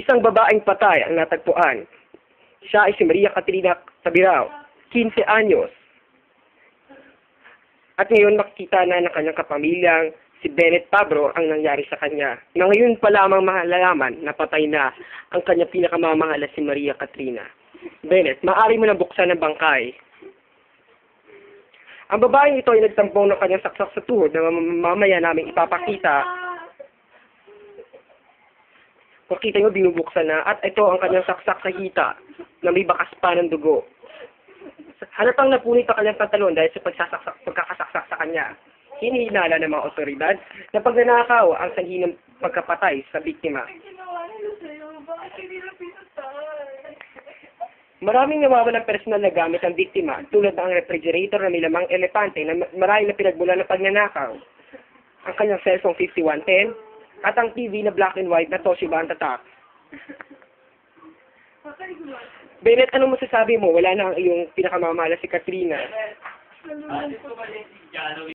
Isang babaeng patay ang natagpuan. Siya ay si Maria Catrina Tabirao, 15 anyos. At ngayon makikita na ng kanyang kapamilyang si Bennett Pabro ang nangyari sa kanya. Na ngayon pa lamang malalaman na patay na ang kanyang pinakamamahal na si Maria Catrina. Bennett, maaari mo na buksan ang bangkay. Ang babaeng ito ay nagtampong ng kanyang saksak sa tuhod na mam- mamaya namin ipapakita. Makita nyo, binubuksan na. At ito ang kanyang saksak sa hita na may bakas pa ng dugo. Halatang napunit ang kanyang pantalon dahil sa pagsasaksak, pagkakasaksak sa kanya. Hinihinala ng mga otoridad na pagnanakaw ang sanhi ng pagkapatay sa biktima. Maraming nawawalang personal na gamit ang biktima tulad ng refrigerator na may lamang elepante na marami na pinagmula ng pagnanakaw. Ang kanyang cellphone 5110 at ang TV na black and white na Toshiba ang tatak. Bennett, ano masasabi mo? Wala na ang iyong pinakamamahal na si Katrina. Nalulungkot.